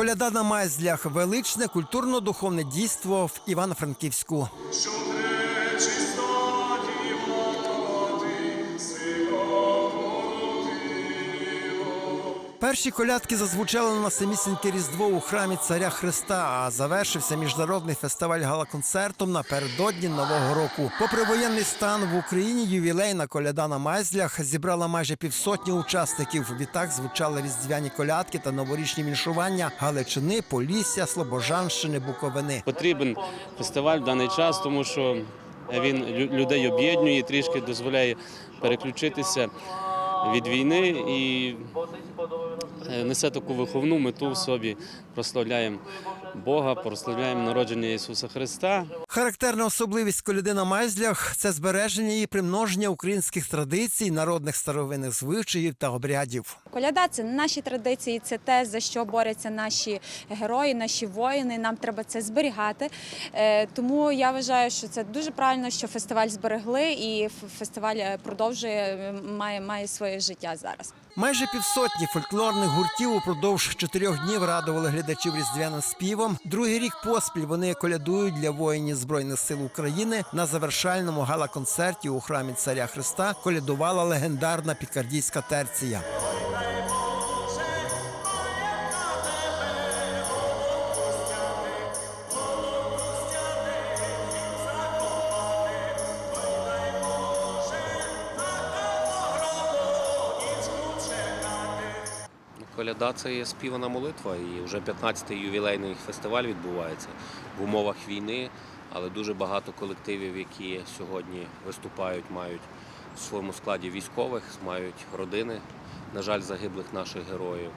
Коляда на майзлях величне культурно-духовне дійство в Івано-Франківську. Перші колядки зазвучали на самісіньке різдво у храмі царя Христа. А завершився міжнародний фестиваль гала-концертом напередодні нового року. Попри воєнний стан в Україні, ювілейна коляда на майзлях зібрала майже півсотні учасників. Відтак звучали різдвяні колядки та новорічні віншування Галичини, Полісся, Слобожанщини, Буковини. Потрібен фестиваль в даний час, тому що він лю- людей об'єднує, трішки дозволяє переключитися від війни і несе таку виховну мету в собі. Прославляємо Бога, прославляємо народження Ісуса Христа. Характерна особливість коляди на майзлях це збереження і примноження українських традицій, народних старовинних звичаїв та обрядів. Коляда це наші традиції, це те, за що борються наші герої, наші воїни. Нам треба це зберігати. Е, Тому я вважаю, що це дуже правильно, що фестиваль зберегли, і фестиваль е, продовжує має, має своє життя зараз. Майже півсотні фольклорних гуртів упродовж чотирьох днів радували глядачів різдвяним співом. Другий рік поспіль вони колядують для воїнів збройних сил України. На завершальному гала-концерті у храмі царя Христа колядувала легендарна пікардійська терція. Коляда це є співана молитва, і вже 15-й ювілейний фестиваль відбувається в умовах війни, але дуже багато колективів, які сьогодні виступають, мають в своєму складі військових, мають родини, на жаль, загиблих наших героїв.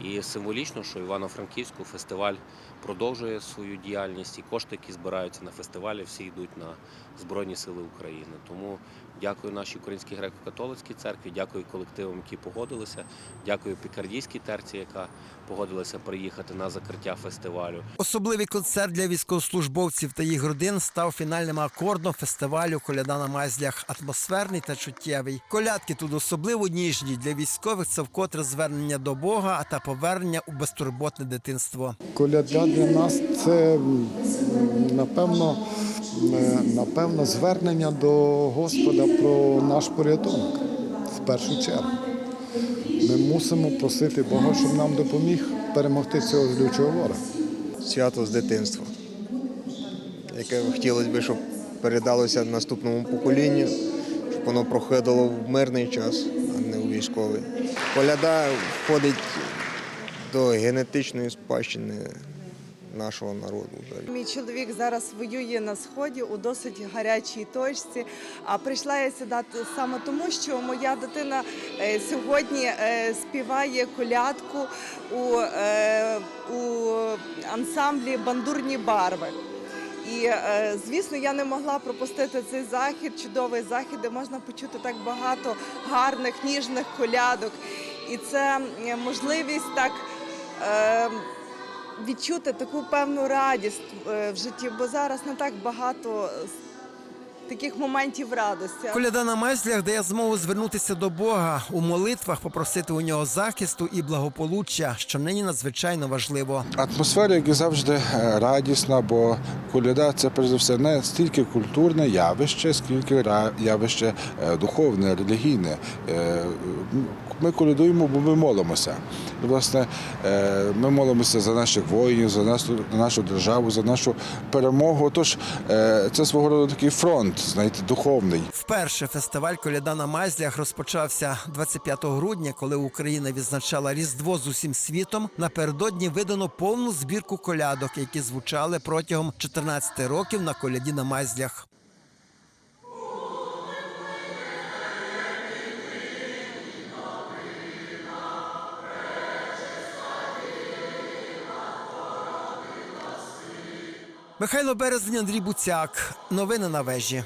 І символічно, що Івано-Франківську фестиваль продовжує свою діяльність, і кошти, які збираються на фестивалі, всі йдуть на Збройні Сили України. Тому дякую нашій українській греко-католицькій церкві, дякую колективам, які погодилися, дякую Пікардійській терці, яка погодилася приїхати на закриття фестивалю. Особливий концерт для військовослужбовців та їх родин став фінальним акордом фестивалю Коляда на майзлях. Атмосферний та чуттєвий. Колядки тут особливо ніжні для військових. Це вкотре звернення до Бога та повернення у безтурботне дитинство. Коляда для нас це напевно, напевно звернення до Господа про наш порятунок в першу чергу. Ми мусимо просити Бога, щоб нам допоміг перемогти цього злючого ворога. свято з дитинства, яке хотілося б, щоб передалося наступному поколінню, щоб воно проходило в мирний час, а не у військовий. Коляда входить до генетичної спадщини нашого народу. Мій чоловік зараз воює на сході у досить гарячій точці. А прийшла я сюди саме тому, що моя дитина е, сьогодні е, співає колядку у, е, у ансамблі Бандурні барви. І звісно, я не могла пропустити цей захід, чудовий захід, де можна почути так багато гарних, ніжних колядок. І це можливість так. Відчути таку певну радість е, в житті, бо зараз не так багато таких моментів радості. Коляда на майзлях дає змогу звернутися до Бога у молитвах, попросити у нього захисту і благополуччя, що нині надзвичайно важливо. Атмосфера, як і завжди, е, радісна, бо коляда це перш за все не стільки культурне явище, скільки явище е, духовне, релігійне. Е, Ми колядуємо, бо ми молимося. І, Власне, ми молимося за наших воїнів, за нашу, нашу державу, за нашу перемогу. Тож це свого роду такий фронт, знаєте, духовний. Вперше фестиваль Коляда на майзлях розпочався 25 грудня, коли Україна відзначала Різдво з усім світом. Напередодні видано повну збірку колядок, які звучали протягом 14 років на коляді на майзлях. Михайло Березень, Андрій Буцяк. Новини на вежі.